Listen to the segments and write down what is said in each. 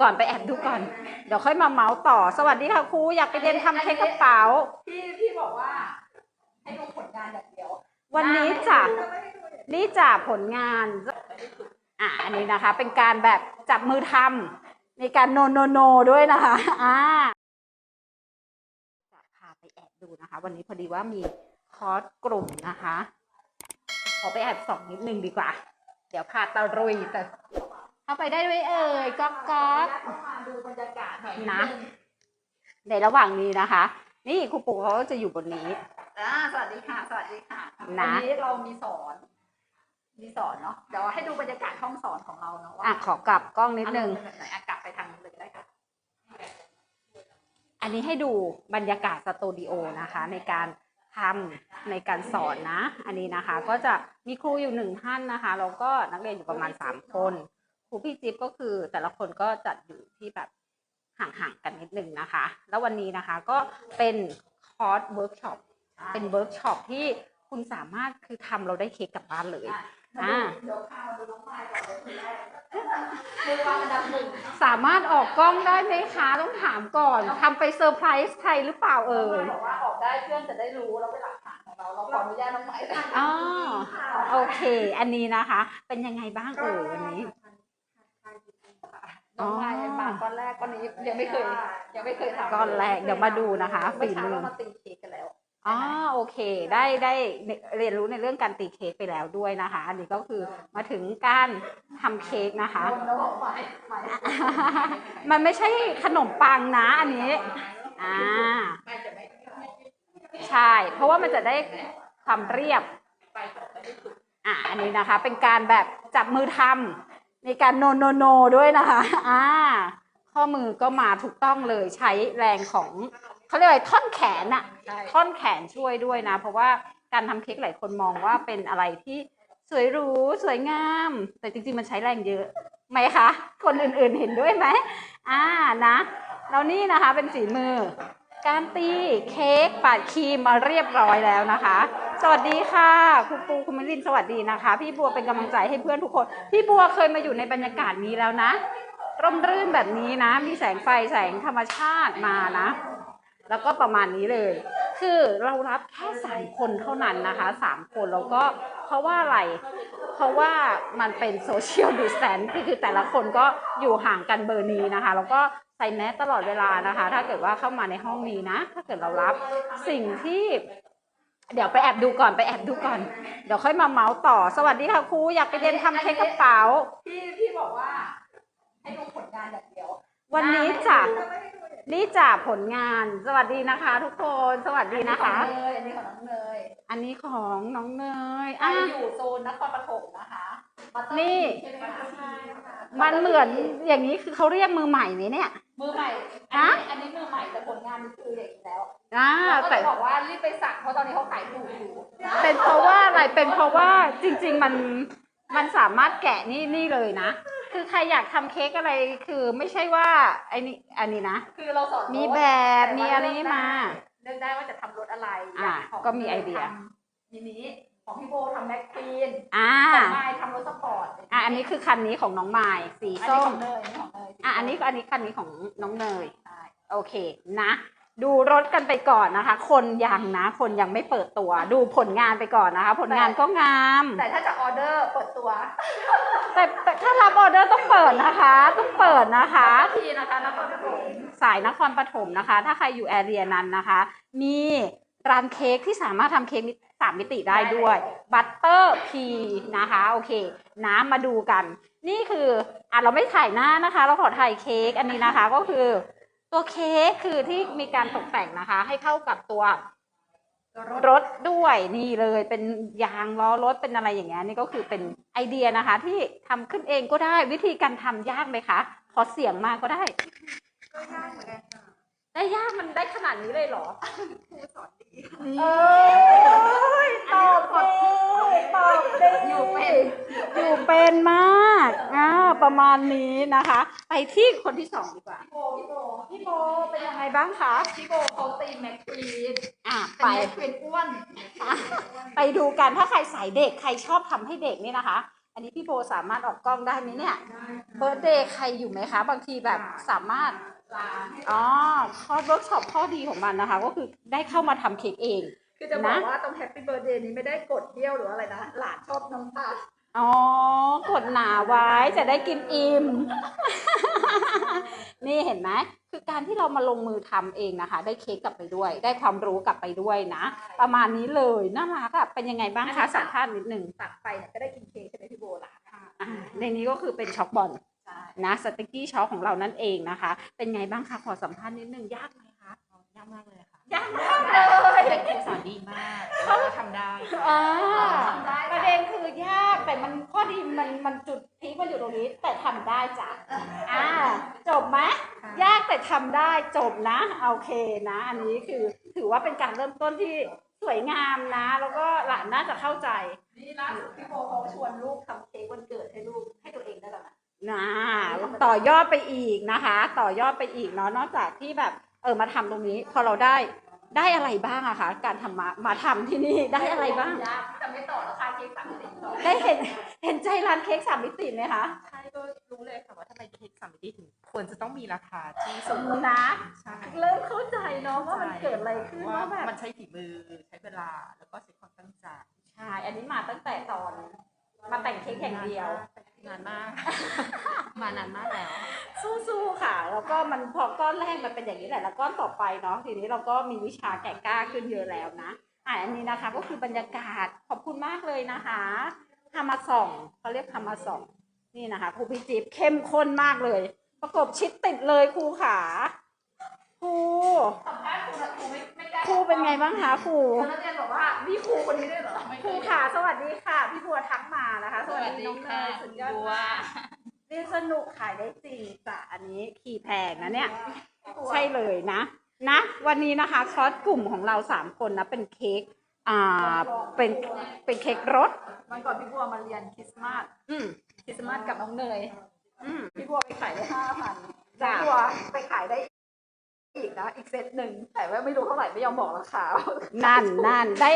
ก่อนไปแอบดูก่อน เดี๋ยวค่อยมาเมาส์ต่อ สวัสดีค่ะครูอยากไปเรียนทำเค้กกระเป๋า พี่พี่บอกว่า ให้ดูผลงานอย่างเดียววันนี้จ้ะนี่จ้ะผลงาน อะอันนี้นะคะ เป็นการแบบจับมือทำในการโนโนโนด้วยนะคะ อ่าจะพาไปแอบดูนะคะ วันนี้พอดีว่ามีคอร์สกลุ่มนะคะ ขอไปแอบส่องนิดนึงดีกว่า เดี๋ยวพาตะรุยแต่ เข้าไปได้ด้วยเอ่ยก๊อกก๊อกเข้ามาดูบรรยากาศหน่อยนะ ในระหว่างนี้นะคะ นี่ครูปู่เขาก็จะอยู่บนนี้ อ่าสวัสดีค่ะ สวัสดีค่ะนะ วันนี้เรามีสอน มีสอนเนาะเดี๋ยวให้ดูบรรยากาศห้องสอนของเราเนาะว่าอะขอกลับกล้องนิดนึงอารมณ์เป็นแบบไหนอะกลับไปทางนู้นเลยก็ได้ค่ะ อันนี้ให้ดูบรรยากาศสตูดิโอนะคะ ในการทำในการสอนนะ อันนี้นะคะ ก็จะมีครูอยู่หนึ่งท่านนะคะแล้วก็นักเรียนอยู่ประมาณสามคน ครูพี่จิ๊บก็คือแต่ละคนก็จัดอยู่ที่แบบห่างๆกันนิดนึงนะคะ แล้ววันนี้นะคะก็เป็นคอร์สเวิร์กช็อปเป็นเวิร์กช็อปที่คุณสามารถคือทำเราได้เค้กกลับบ้านเลยอะมาดูเดี๋ยวพามาดูน้องไม้ก่อนเลยทีแรกมือวางอันดับหนึ่งสามารถออกกล้องได้ไหมคะต้องถามก่อนทำไปเซอร์ไพรส์ใครหรือเปล่าเอ่น้องไม้ยบอกว่าออกได้เพื่อนจะได้รู้แล้วเป็นหลักฐานของเราเราขออนุญาตน้องไม้ค่ะอ๋อโอเค อันนี้นะคะ เป็นยังไงบ้างเอ่ยวันนี้ น้องไม้มาก้อนแรกก้อนนี้ยังไม่เคยยังไม่เคยทำก้อนแรกเดี๋ยวมาดูนะคะเมื่ฝีอเช้ามือเรามาตีเค้กกันแล้วอ๋อโอเค ได้ได้เรียนรู้ในเรื่องการตีเค้กไปแล้วด้วยนะคะ อันนี้ก็คือมาถึงการทำเค้กนะคะแล้วบอกไม้ไม้มันไม่ใช่ขนมปังนะอันนี้อ่าไม้จะไม่ใช่ เพราะว่ามันจะได้ความเรียบไปต่อไม่ได้สุดอะอันนี้นะคะ เป็นการแบบจับมือทำ ในการโนโนโนด้วยนะคะอ่าข้อมือก็มาถูกต้องเลยใช้แรงของเขาเรียกว่าท่อนแขนอะใช่ ท่อนแขนช่วยด้วยนะ เพราะว่าการทำเค้กหลายคนมองว่าเป็นอะไรที่สวยหรูสวยงาม แต่จริงๆมันใช้แรงเยอะไหมคะ คนอื่นๆเห็นด้วยไหมอ่านะแล้วนี่นะคะเป็นฝีมือ การตีเค้กปาดครีมมาเรียบร้อยแล้วนะคะ สวัสดีค่ะคุณปูคุณมิรินสวัสดีนะคะ พี่บัวเป็นกำลังใจให้เพื่อนทุกคน พี่บัวเคยมาอยู่ในบรรยากาศนี้แล้วนะร่มรื่นแบบนี้นะ มีแสงไฟแสงธรรมชาติมานะ แล้วก็ประมาณนี้เลย คือเรารับแค่สามคนเท่านั้นนะคะสามคนแล้วก็เพราะว่าอะไร เพราะว่ามันเป็นโซเชียลดิสแ n นก็คือแต่ละคนก็อยู่ห่างกันเบอร์นี้นะคะ แล้วก็ใส่แมสตลอดเวลานะคะ ถ้าเกิดว่าเข้ามาในห้องนี้นะ ถ้าเกิดเรารับสิ่งที่ เดี๋ยวไปแอบดูก่อนไปแอบดูก่อน เดี๋ยวค่อยมาเมาส์ต่อ สวัสดีค่ะครูอยากไปเรียนทำเค้กกระเป๋า พี่พี่บอกว่า ให้ดูผลงานอย่างเดียววันนี้จ้ะไม่ให้ดูเลยนี่จ้ะผลงาน สวัสดีนะคะ ทุกคนสวัสดีนะคะ อันนี้ของเนยอันนี้ของน้องเนยอันนี้ของน้องเนยใครอะอยู่โซนนครปฐมนะคะมาต้อนี่ใช่ไหมคะใช่ค่ะมันเหมือนอย่างนี้คือเขาเรียกมือใหม่ไหมเนี่ย มือใหม่ฮะอันนี้อันนี้มือใหม่แต่ผลงานมันคืออย่างนี้แล้ว อ่าแล้วก็แต่ จะบอกว่ารีบไปสั่งเพราะตอนนี้เขาขายถูกอยู่เป็นเพราะว่าอะไร เป็นเพราะว่าจริง ๆ มันมันสามารถแกะนี่นี่เลยนะ คือใครอยากทำเค้กอะไรคือไม่ใช่ว่าไอ้นี่อันนี้นะ คือเราสอนมีรสแบบต่มีว่าอะไรนี่มา เลือกได้ว่าจะทำรสอะไรอะย่างของก็มีไอเดีย ทำมินิของพี่โบทำแม็กควีนอ่า ของไมค์ทำรสสปอร์ตอะอันนี้คือคันนี้ของน้องไม้สีอันส้นี้ขมองเนยอันนี้ของเนยอะอันนี้ก็อันนี้คันนี้ของน้องเนย ใช่โอเคนะ ดูรถกันไปก่อนนะคะ คนยังนะ คนยังไม่เปิดตัว ดูผลงานไปก่อนนะคะ ผลงานก็งาม แต่ถ้าจะออเดอร์เปิดตัว แต่แต่ถ้ารับออเดอร์ต้องเปิดนะคะ ต้องเปิดนะคะทีนะคะนครปฐมสายนครปฐมนะคะ ถ้าใครอยู่แอเรียนั้นนะคะ มีร้านเค้กที่สามารถทำเค้กมิสามมิติได้ด้วยบัตเตอร์พีนะคะโอเคน้ำมาดูกัน นี่คืออะเราไม่ถ่ายหน้านะคะ เราขอถ่ายเค้กอันนี้นะคะก็คือ ตัวเค้กคือที่มีการตกแต่งนะคะ ให้เข้ากับตัวรถด้วยนี่เลยเป็นยางล้อรถเป็นอะไรอย่างเงี้ยนี่ก็คือเป็นไอเดียนะคะ ที่ทำขึ้นเองก็ได้วิธีการทำยากไหมคะ ขอเสียงมาก็ได้ ก็ยากเหมือนกันค่ะได้ยากมันได้ขนาดนี้เลยเหรอครูสอนดีเอ้ยตอบดีตอบดีอยู่เป็นอยู่เป็นมากอ่าประมาณนี้นะคะ ไปที่คนที่สองดีกว่า พี่โบพี่โบพี่โบเป็นยังไงบ้างคะพี่โบเขาตีแม็กควีนอ่าเป็นไปแม็กควีนอ้วน ไปดูกันถ้าใครสายเด็กใครชอบทำให้เด็กนี่นะคะ อันนี้พี่โบสามารถออกกล้องได้ไหมเนี่ยเบิร์ดเดย์ใครอยู่ไหมคะ บางทีแบบสามารถร้านอ๋อคอร์สเวิร์กช็อปข้อดีของมันนะคะ ก็คือได้เข้ามาทำเค้กเองคือจะบอกนะว่าตรงแฮปปี้เบิร์ดเดย์นี้ไม่ได้กดเบี้ยวหรืออะไรนะ หลานชอบน้ำตาล อ๋อกดหนาไว้จะได้กินอิ่ม นี่เห็นไหมคือการที่เรามาลงมือทำเองนะคะ ได้เค้กกลับไปด้วย ได้ความรู้กลับไปด้วยนะ ประมาณนี้เลยน่ารักอะเป็นยังไงบ้างคะสัมภาษณ์นิดนึงตักไปเนี่ยก็ได้กินเค้กใช่ไหมพี่โบล่ะอ่าในนี้ก็คือเป็นช็อกบอลใช่นะสติกกี้ช็อกของเรานั่นเองนะคะ เป็นไงบ้างคะขอสัมภาษณ์นิดนึงยากไหมคะยากมากเลยค่ะ ยากมากเลยเด็กครูสอนดีมากแล้วก็ทำได้อ่าทำได้ประเด็นคือยากแต่มันข้อดีมันมันจุดพีคมันอยู่ตรงนี้ แต่ทำได้จ้ะอ่าจบไหมค่ะยากแต่ทำได้จบนะโอเคนะ อันนี้คือถือว่าเป็นการเริ่มต้นที่สวยงามนะ แล้วก็หลานน่าจะเข้าใจ นี่ล่าสุดพี่โบเขาชวนลูกทำเค้กวันเกิดให้ลูกให้ตัวเองได้แล้วนะ นะต่อยอดไปอีกนะคะ ต่อยอดไปอีกเนาะนอกจากที่แบบเออมาทำตรงนี้ พอเราได้ได้อะไรบ้างอะคะการทำมามาทำที่นี่ได้อะไรบ้างยากจะไม่ต่อราคาเค้กสามสิบต่อได้เห็นเห็นใจร้านเค้กสามมิติไหมคะใช่ก็รู้เลยค่ะว่าทำไมเค้กสามมิติถึงควรจะต้องมีราคาที่สูงนะใช่เริ่มเข้าใจเนาะว่ามันเกิดอะไรขึ้นว่าว่าแบบมันใช้ฝีมือใช้เวลาแล้วก็ใช้ความตั้งใจใช่อันนี้มาตั้งแต่ตอนมาแต่งเค้กอย่างเดียวนานมาก มานานมากแล้วสู้ๆค่ะ แล้วก็มันพอก้อนแรกมันเป็นอย่างนี้แหละ แล้วก้อนต่อไปเนาะทีนี้เราก็มีวิชาแก่กล้าขึ้นเยอะแล้วนะอะอันนี้นะคะ ก็คือบรรยากาศขอบคุณมากเลยนะคะทำมาส่องเขาเรียกทำมาส่อง นี่นะคะครูพิจิบเข้มข้นมากเลย ประกบชิดติดเลยครูขาครูสัมภาษณ์ครูนะครูไม่ไม่กล้าครูเป็นไงบ้างคะครูแล้วนักเรียนบอกว่ามีครูคนนี้ด้วยเหรอครูขาสวัสดีค่ะ พี่บัวทักมานะคะ สวัสดีน้องเนยสุดยอดมาก เรียนสนุกขายได้จริงจ้ะอันนี้ขี่แพงนะเนี่ย ใช่เลยนะ นะ วันนี้นะคะคอร์สกลุ่มของเราสามคนนะเป็นเค้กอ่าเป็นเป็นเค้กรสวันก่อนพี่บัวมาเรียนคริสต์มาสอืมคริสต์มาสกับน้องเนยอืมพี่บัวไปขายได้ห้าพันจ้ะพี่บัวไปขายได้อีกนะอีกเซตหนึ่งแต่ว่าไม่รู้เท่าไหร่ไม่ยอมบอกราคานั่นนั่นได้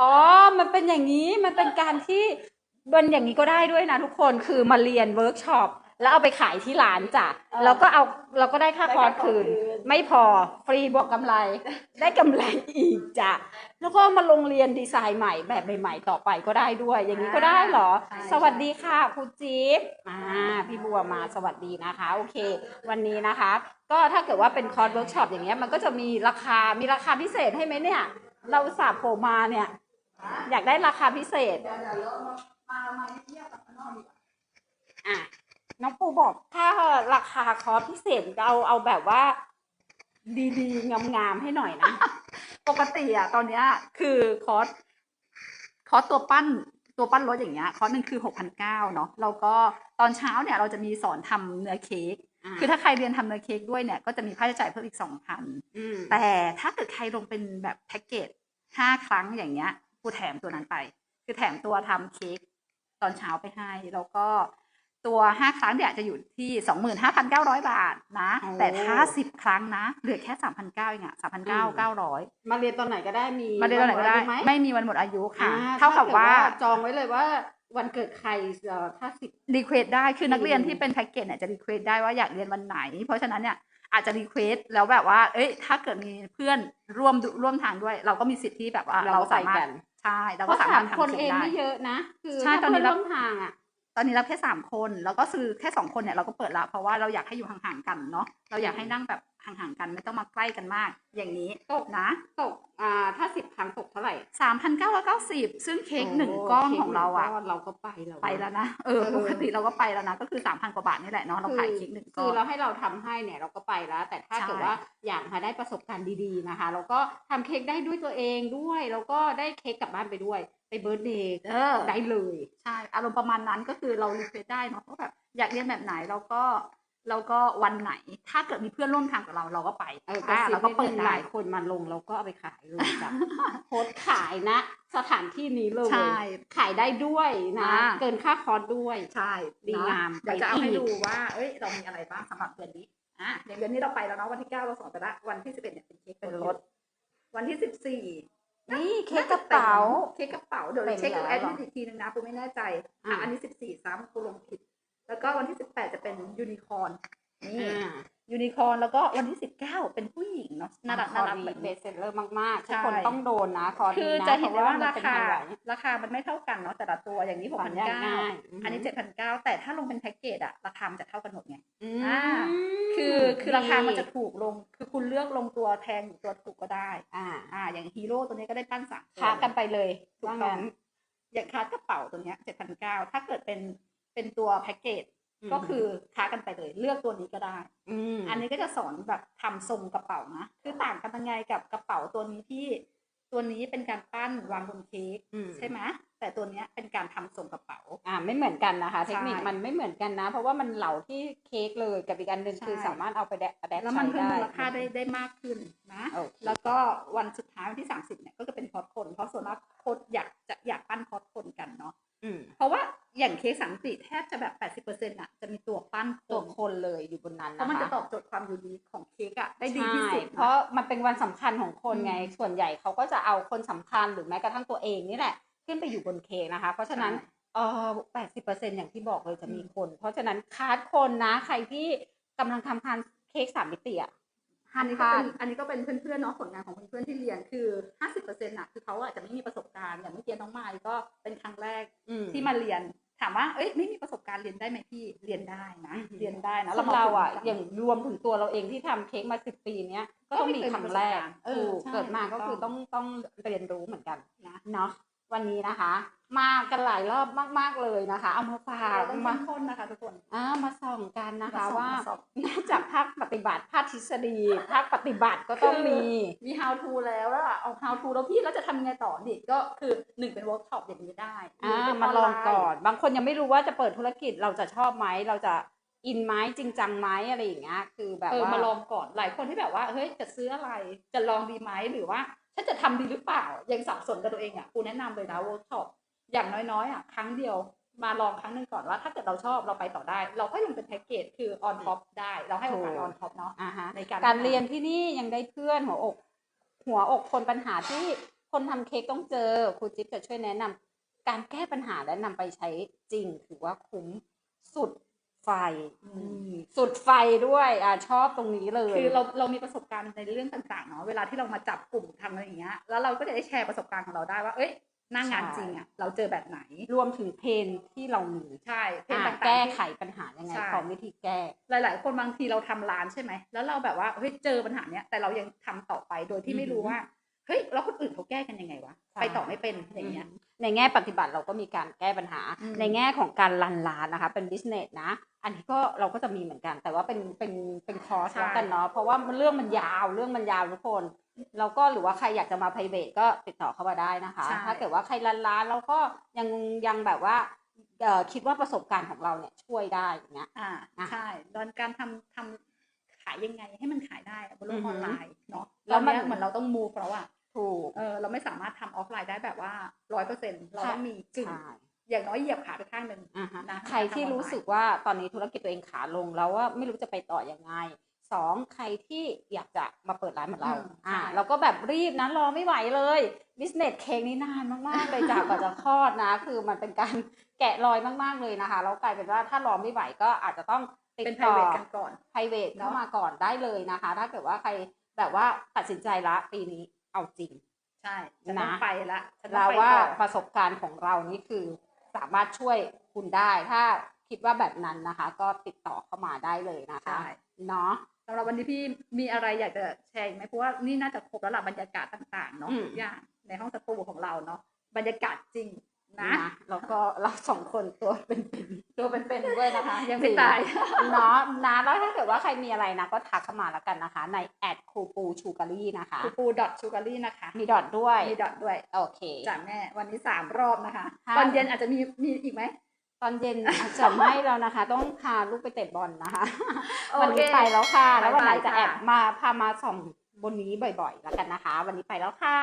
อ๋อ มันเป็นอย่างนี้ มันเป็นการที่ บนอย่างนี้ก็ได้ด้วยนะทุกคนคือมาเรียนเวิร์กช็อปแล้วเอาไปขายที่ร้านจ้ะเออแล้วก็เอาเราก็ได้ค่าได้คอร์สค่าคอร์สคืนคืน ไม่พอฟรีบวกกำไร ได้กำไรอีกจ้ะแล้วก็มาลงเรียนดีไซน์ใหม่แบบใหม่ๆต่อไปก็ได้ด้วย อย่างนี้ก็ได้เหรอใช่สวัสดีค่ะครูจิ๊บอ่าพี่บัวมาสวัสดีนะคะ โอเค วันนี้นะคะ ก็ถ้าเกิดว่าเป็นคอร์สเวิร์กช็อปอย่างเงี้ยมันก็จะมีราคามีราคาพิเศษให้ไหมเนี่ย เราอุตสาห์โผล่มาเนี่ย อยากได้ราคาพิเศษ เดี๋ยวเดี๋ยวเรามามาเทียบกับข้างนอกดีกว่าอะน้องปูบอกถ้าราคาคอร์สพิเศษเอาเอาแบบว่า ดีๆ งามๆให้หน่อยนะ ปกติอะตอนเนี้ย คือคอร์สคอร์สตัวปั้นตัวปั้นรถอย่างเงี้ยคอร์สหนึ่งคือหกพันเก้าเนาะแล้วก็ตอนเช้าเนี่ยเราจะมีสอนทำเนื้อเค้กคือถ้าใครเรียนทำเนื้อเค้กด้วยเนี่ยก็จะมีค่าใช้จ่ายเพิ่มอีกสองพัน อืมแต่ถ้าเกิดใครลงเป็นแบบแพ็กเกจห้าครั้งอย่างเงี้ย กูแถมตัวนั้นไป คือแถมตัวทำเค้ก ตอนเช้าไปให้ แล้วก็ตัวห้าครั้งเนี่ยจะอยู่ที่สองหมื่นห้าพันเก้าร้อยบาทนะ โอ้ แต่ถ้าสิบครั้งนะ เหลือแค่สามพันเก้าเองอะสามพันเก้าเก้าร้อยมาเรียนตอนไหนก็ได้มีมาเรียนตอนไหนก็ได้ วัหมดอายุไหมไม่มีวันหมดอายุค่ะ อ่เท่ากับว่าจองไว้เลยว่า วันเกิดใครเอ่อถ้าสิบ รีเควสได้คือนักเรียนอืม ที่เป็นแพ็กเกจเนี่ยจะรีเควสได้ว่าอยากเรียนวันไหน เพราะฉะนั้นเนี่ยอาจจะรีเควสแล้วแบบว่า เอ้ย ถ้าเกิดมีเพื่อนร่วมดูร่วมทางด้วย เราก็มีสิทธิ์ที่แบบว่าเราเราใส่สามารถกัน ใช่เราเพก็ราะสาสามารถคนทำเอเค้กงได้ไม่เยอะนะ คือใช่ถ้าตอนนี้เพื่เราร่วมทางอะต อนนี้เราแค่สามคนแล้วก็ซื้อแค่สองคนเนี่ยเราก็เปิดละเพราะว่าเราอยากให้อยู่ห่างๆกันเนาะเราอยากให้นั่งแบบห่างๆกันไม่ต้องมาใกล้กันมาก อย่างนี้ตกนะตกอ่าถ้าสิบครั้งตกเท่าไหร่สามพันเก้าร้อยเก้าสิบซึ่งเค้กหนึ่งโก้อนค้ของเราอะหนึ่ก้นเราก็ไปแล้วนะไปแล้วนะเออเออปกติเราก็ไปแล้วนะก็คือสามพันกว่าบาทนี่แหละเนาะเราขายเค้กหนึ่งก้คืออนเราให้เราทำให้เนี่ยเราก็ไปแล้ว แต่ถ้าใช่เกิดว่าอยากมาได้ประสบการณ์ดีๆนะคะแล้วก็ทำเค้กได้ด้วยตัวเองด้วย แล้วก็ได้เค้กกลับบ้านไปด้วย ไปเบิร์ดเดย์เออ ได้เลยใช่อารมณ์ประมาณนั้นก็คือเรารีเควสได้เนาะว่าแบบอยากเรียนแบบไหนเราก็เราก็วันไหน ถ้าเกิดมีเพื่อนร่วมทางกับเราเราก็ไปเอออ่าก็เราก็เปิดหได้ ลายคนมาลงเราก็เอาไปขายเลยจ้ะ โพสต์ขายนะ สถานที่นี้เลย ใช่ ขายได้ด้วยนะ อ่า เกินค่าคอร์สด้วย ใช่ดีงามเดี๋ยวจะเอาไปอีกให้ดูว่า เอ้ย เรามีอะไรบ้างสำหรับเดือนนี้ อะอย่างเดือนนี้เราไปแล้วเนาะวันที่เก้าเราสอนไปละวันที่สิบเอ็ดเนี่ยเป็นเค้กเป็นรถ วันที่สิบสี่ นี่เค้กกระเป๋า เค้กกระเป๋าเดี๋ยวเต็มเช็คดูแล้วแอดเหรมิอนอีกทีนึงนะปูไม่แน่ใจอะอะอันนี้สิบสี่ซ้ำปูลงผิด แล้วก็วันที่สิบแปดจะเป็นยูนิคอร์นนี่อ่า ยูนิคอร์นแล้วก็วันที่สิบเก้าเป็นผู้หญิงเนาะน่ารักคน่าอรักดีแบบเบนี้สเซ็ตเลอร์มากๆทุกใช่คนต้องโดนนะคอดีคือนะจะเห็นได้ว่าพะรามันคาเป็นไฮไลท์ราคามันไม่เท่ากันเนาะแต่ละตัวอย่างนี้หกผ่อพันนยากเก้าง่ายอันนี้เจ็ดพันเก้าแต่ถ้าลงเป็นแพ็กเกจอะราคามันจะเท่ากันหมดไงอืมอ่าคือคือราคามันจะถูกลงคือคุณเลือกลงตัวแพงหรือตัวถูกก็ได้อ่าอ่าอย่างฮีโร่ตัวนี้ก็ได้ปั้นสามตัวค้ากันไปเลยถูกว่าต้องั้งนอย่างคาร์ดกระเป๋าตัวเนี้ยเจ็ดพันเก้าถ้าเกิดเป็นเป็นตัวแพ็กเกจอืม ก็คือค้ากันไปเลยเลือกตัวนี้ก็ได้อืมอันนี้ก็จะสอนแบบทำทรงกระเป๋านะคือต่างกันยังไงกับกระเป๋าตัวนี้ที่ตัวนี้เป็นการปั้นวางบนเค้กอืมใช่ไหมแต่ตัวเนี้ยเป็นการทำทรงกระเป๋า อ่าไม่เหมือนกันนะคะใช่เทคนิคมันไม่เหมือนกันนะ เพราะว่ามันเหลาที่เค้กเลยกับอีกอันหนึ่งใช่คือสามารถเอาไปแดดแดปแล้วมันใช้เพิ่มได้มูลค่าได้ได้มากขึ้นนะโอเคแล้วก็วันสุดท้ายวันที่30เนี่ยก็จะเป็นคอร์สคนเพราะส่วนมากโคนอยากจะอยากปั้นคอร์สคนกันเนาะอืมเพราะว่า อย่างเค้กสามมิติแทบจะแบบ80%อะจะมีตัวปั้นคตัวนคนเลยอยู่บนนั้นเพนะคะราะมันจะตอบโจทย์ความยูนิคของเค้กอะได้ดีที่สุดใช่นะเพราะมันเป็นวันสำคัญของคนไงอืมส่วนใหญ่เขาก็จะเอาคนสำคัญหรือแม้กระทั่งตัวเองนี่แหละ ขึ้นไปอยู่บนเค้กนะคะ เพราะฉะนั้นใช่เออแปดสิบเปอร์เซ็นอย่างที่บอกเลยจะมีอืมคน เพราะฉะนั้นคาดคนนะ ใครที่กำลังทำทานเค้กสามมิติอะห้าอัมนนี้พก็ลาเป็ดนอันนี้ก็เป็นเพื่อนๆเนาะผลงานของเพื่อนๆที่เรียนคือ50%น่ะคือเขาอาจจะไม่มีประสบการณ์อย่างเมื่อกี้น้องไมค์ก็เป็นครั้งแรกอืมที่มาเรียน ถามว่าเอ้ยไม่มีประสบการณ์เรียนได้ไหมพี่เรียนได้นะอือหือเรียนได้นะแล้วมเราอะฝึกกันอย่างรวมถึงตัวเราเองที่ทำเค้กมาสิบปีเนี้ยก็ต้องมีครั้งแรกเออถูกใช่เกิดมาก็ถูกต้องคือต้องต้องเรียนรู้เหมือนกันนะเนาะ วันนี้นะคะ มากันหลายรอบมาก ๆเลยนะคะ เอามาฝากเราต้องมาเข้มข้นนะคะทุกคนอ่ามาส่องกันนะคะมาส่องว่ามาส่องนอกจากภาคปฏิบัติภาคทฤษฎีภาคปฏิบัติก็ต้องมีมี how to แล้วแล้วอะเอา how to แล้วพี่แล้วจะทำยังไงต่อดิก็คือหนึ่งเป็น workshop อย่างนี้ได้หรือ่าเป็นมาลองก่อนไน์บางคนยังไม่รู้ว่าจะเปิดธุรกิจเราจะชอบไหมเราจะอินไหมจริงจังไหมอะไรอย่างเงี้ยคือแบบเออว่ามาลองก่อนหลายคนที่แบบว่าเฮ้ยจะซื้ออะไรจะลองดีไหมหรือว่า ฉันจะทำดีหรือเปล่า ยังสับสนกับตัวเองอะกูแนะนำเลยนะ workshop อย่างน้อยๆอะครั้งเดียวมาลองครั้งหนึ่งก่อนว่า ถ้าเกิดเราชอบเราไปต่อได้ เราค่อยลงเป็นแพ็กเกจคือ on top ได้ เราให้โอกาส on top เนาะอ่าฮะในการการเรียนที่นี่ยังได้เพื่อนหัวอก หัวอกคนปัญหาที่คนทำเค้กต้องเจอครูจิ๊บจะช่วยแนะนำการแก้ปัญหาและนำไปใช้จริงถือว่าคุ้มสุด ไฟอืมอืมสุดไฟด้วยอ่าชอบตรงนี้เลย คือเราเรามีประสบการณ์ในเรื่องต่างๆเนาะเวลาที่เรามาจับกลุ่มทำอะไรอย่างเงี้ยแล้วเราก็จะได้แชร์ประสบการณ์ของเราได้ว่า เอ้ยหน้างานใช่จริงอะเราเจอแบบไหนรวมถึงเพนที่เรามีใช่เพลงอ่าต่างๆแก้ที่ไขปัญหายังไงใช่พร้อมวิธีแก้ หลาย ๆ คนบางทีเราทำร้านใช่ไหมแล้วเราแบบว่าเฮ้ยเจอปัญหาเนี้ยแต่เรายังทำต่อไปโดยที่ไม่รู้อือหือว่า เฮ้ยแล้วคนอื่นเขาแก้กันยังไงวะใช่ไปต่อไม่เป็นอย่างเงี้ยในแง่ปฏิบัติเราก็มีการแก้ปัญหาอืมในแง่ของการรันร้านนะคะ เป็นบิสเนสนะ อันนี้ก็เราก็จะมีเหมือนกัน แต่ว่าเป็นเป็นเป็นคอร์สแล้วกันเนาะเพราะว่ามันเรื่องมันยาวเรื่องมันยาวทุกคนแล้วก็หรือว่าใครอยากจะมา p r i v a t ก็ติดต่อเข้ามาได้นะคะใช่ถ้าเกิดว่าใครรันร้านแล้วก็ยังยังแบบว่าเอ่อคิดว่าประสบการณ์ของเราเนี่ยช่วยได้อย่างเงี้ยอ่าอะใช่ตอนการทำทำขายยังไงให้มันขายได้บนโลอืกอหือออนไลน์เนาะแล้แล้ววมันเนี้ยเหมือนเราต้อง move แล้วอะ ถูก เออเราไม่สามารถทำออฟไลน์ได้แบบว่าร้อยเปอร์เซ็นต์เราต้องมีกึ่ง ใช่อย่างน้อยเหยียบขาไปข้างหนึ่ง อ่าฮะนะใครที่รู้สึกว่าตอนนี้ธุรกิจตัวเองขาลงแล้วว่าไม่รู้จะไปต่อยังไงสองใครที่อยากจะมาเปิดร้านเหมือนเรา อืมอ่า ใช่ เราก็แบบรีบนะรอไม่ไหวเลยบิสเนสเค้กนี่นานมากๆเลยจากกว่าจะคลอดนะ คือมันเป็นการแกะรอยมากๆเลยนะคะแล้วกลายเป็นว่าถ้ารอไม่ไหวก็อาจจะต้องติดเป็นต่อ private กันก่อน private เนอะเข้ามาก่อนได้เลยนะคะ ถ้าเกิดว่าใครแบบว่าตัดสินใจละปีนี้ เอาจริง ใช่ฉันต้องนะไปละฉันต้อแล้งวไปว่าต่อ ประสบการณ์ของเรานี่คือสามารถช่วยคุณได้ ถ้าคิดว่าแบบนั้นนะคะ ก็ติดต่อเข้ามาได้เลยนะคะใช่เนาะ สำหรับวันนี้พี่มีอะไรอยากจะแชร์อีกไหมเพราะว่านี่น่าจะครบแล้วล่ะบรรยากาศต่างๆเนาะอืม ทุกอย่างในห้องสตูของเราเนาะบรรยากาศจริงนะ นะแล้วก็เราสองคนตัวเป็น ตัวเป็นๆด้วยนะคะ ยังไม่ตายๆเนาะนะแล้วถ้าเกิดว่าใครมีอะไรนะ ก็ทักเข้ามาแล้วกันนะคะ ในแอดคูปูชูการีนะคะคูปูดอทชูการีนะคะ มีดอทด้วย มีดอทด้วย โอเคจากแม่ วันนี้สามรอบนะคะค่ะตอนเย็นอาจจะมีมีอีกไหมตอนเย็นอาจจะไม่แล้วนะคะ ต้องพาลูกไปเตะบอลนะคะโอเควันนี้ไปแล้วค่ะ แล้ววันไหนบ๊ายบายจะแอบค่ะมาพามาส่องบนนี้บ่อยๆ แล้วกันนะคะ วันนี้ไปแล้วค่ะ